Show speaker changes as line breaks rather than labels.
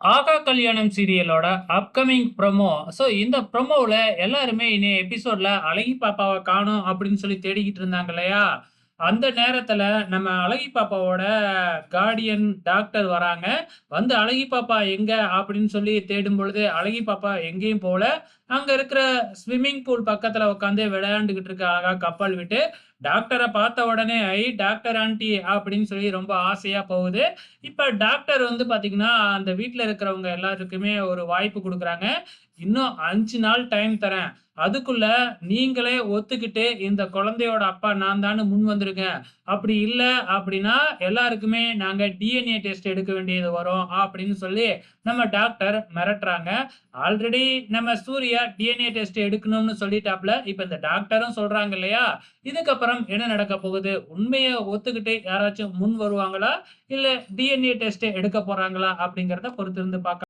ஆகா கல்யாணம் சீரியலோட upcoming promo. So இந்த ப்ரொமோவில் எல்லாருமே இனி எபிசோட்ல அழகி பாப்பாவை காணும் அப்படின்னு சொல்லி தேடிக்கிட்டு இருந்தாங்க இல்லையா? அந்த நேரத்தில் நம்ம அழகி பாப்பாவோட கார்டியன் டாக்டர் வராங்க. வந்து "அழகி பாப்பா எங்கே அப்படின்னு சொல்லி தேடும் பொழுது, அழகி பாப்பா எங்கேயும் போல. அங்கே இருக்கிற ஸ்விம்மிங் பூல் பக்கத்தில் உட்காந்து விளையாண்டுக்கிட்டு இருக்க அழகா கப்பல் விட்டு. டாக்டரை பார்த்த உடனே, "ஐ டாக்டர் ஆண்டி அப்படின்னு சொல்லி ரொம்ப ஆசையா போகுது. இப்போ டாக்டர் வந்து பார்த்தீங்கன்னா, அந்த வீட்டில் இருக்கிறவங்க எல்லாருக்குமே ஒரு வாய்ப்பு கொடுக்குறாங்க "இன்னும் அஞ்சு நாள் டைம் தரேன். அதுக்குள்ள நீங்களே ஒத்துக்கிட்டு இந்த குழந்தையோட அப்பா நான் தானே முன் வந்திருக்கேன் அப்படி இல்லை அப்படின்னா, எல்லாருக்குமே நாங்க டிஎன்ஏ டெஸ்ட் எடுக்க வேண்டியது வரும்." அப்படின்னு சொல்லி நம்ம டாக்டர் மிரட்டுறாங்க. ஆல்ரெடி நம்ம சூர்யா டிஎன்ஏ டெஸ்ட் எடுக்கணும்னு சொல்லிட்டாப்ல. இப்போ இந்த டாக்டரும் சொல்றாங்க இல்லையா? இதுக்கப்புறம் என்ன நடக்க போகுது? உண்மையை ஒத்துக்கிட்டு யாராச்சும் முன் வருவாங்களா? இல்ல டிஎன்ஏ டெஸ்ட் எடுக்க போறாங்களா? அப்படிங்கிறத பொறுத்திருந்து பார்க்கலாம்.